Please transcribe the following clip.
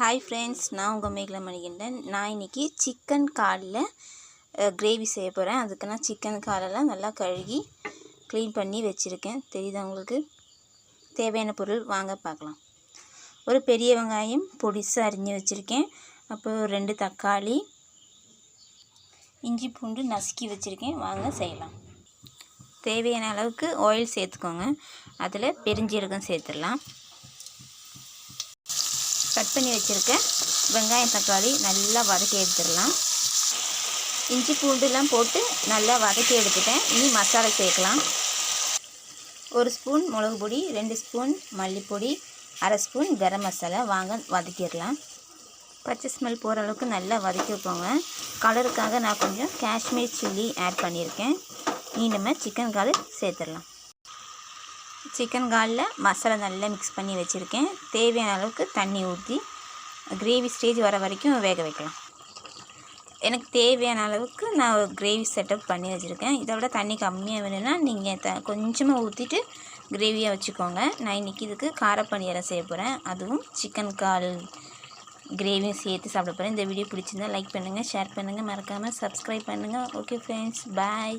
Hi friends நான் உங்கள் மேகலை மணிகண்டன் நான் இன்றைக்கி சிக்கன் காலில் கிரேவி செய்ய போகிறேன் அதுக்கு நான் சிக்கன் காலெல்லாம் நல்லா கழுகி க்ளீன் பண்ணி வச்சுருக்கேன். தெரியுதா உங்களுக்கு? தேவையான பொருள் வாங்க பார்க்கலாம். ஒரு பெரிய வெங்காயம் பொடிசாக அரிஞ்சு வச்சுருக்கேன். அப்புறம் ரெண்டு தக்காளி இஞ்சி பூண்டு நசுக்கி வச்சுருக்கேன். வாங்க செய்யலாம். தேவையான அளவுக்கு ஆயில் சேர்த்துக்கோங்க. அதில் பெருஞ்சீரகம் சேர்த்துடலாம். கட் பண்ணி வச்சுருக்க வெங்காயம் தக்காளி நல்லா வதக்கி எடுத்துடலாம். இஞ்சி பூண்டுலாம் போட்டு நல்லா வதக்கி எடுத்துட்டேன். இனி மசாலா சேர்க்கலாம். ஒரு ஸ்பூன் மிளகு பொடி ரெண்டு ஸ்பூன் மல்லிப்பொடி அரை ஸ்பூன் கரம் மசாலா. வாங்க வதக்கிடலாம். பச்சை ஸ்மெல் போகிற அளவுக்கு நல்லா வதக்கி வைப்போங்க கலருக்காக நான் கொஞ்சம் காஷ்மீர் சில்லி ஆட் பண்ணியிருக்கேன். நீ நம்ம சிக்கன் கலர் சேர்த்துடலாம். சிக்கன் காலில் மசாலா நல்லா மிக்ஸ் பண்ணி வச்சுருக்கேன். தேவையான அளவுக்கு தண்ணி ஊற்றி கிரேவி ஸ்டேஜ் வர வரைக்கும் வேக வைக்கலாம். எனக்கு தேவையான அளவுக்கு நான் கிரேவி செட்டப் பண்ணி வச்சுருக்கேன். இதை விட தண்ணி கம்மியாக வேணும்னா நீங்கள் த கொஞ்சமாக ஊற்றிட்டு கிரேவியாக வச்சுக்கோங்க. நான் இன்றைக்கி இதுக்கு காரப்பணியரை செய்ய போகிறேன் அதுவும் சிக்கன் கால் கிரேவியும் சேர்த்து சாப்பிட போகிறேன் இந்த வீடியோ பிடிச்சிருந்தா லைக் பண்ணுங்கள் ஷேர் பண்ணுங்கள் மறக்காமல் சப்ஸ்கிரைப் பண்ணுங்கள் ஓகே ஃப்ரெண்ட்ஸ் பாய்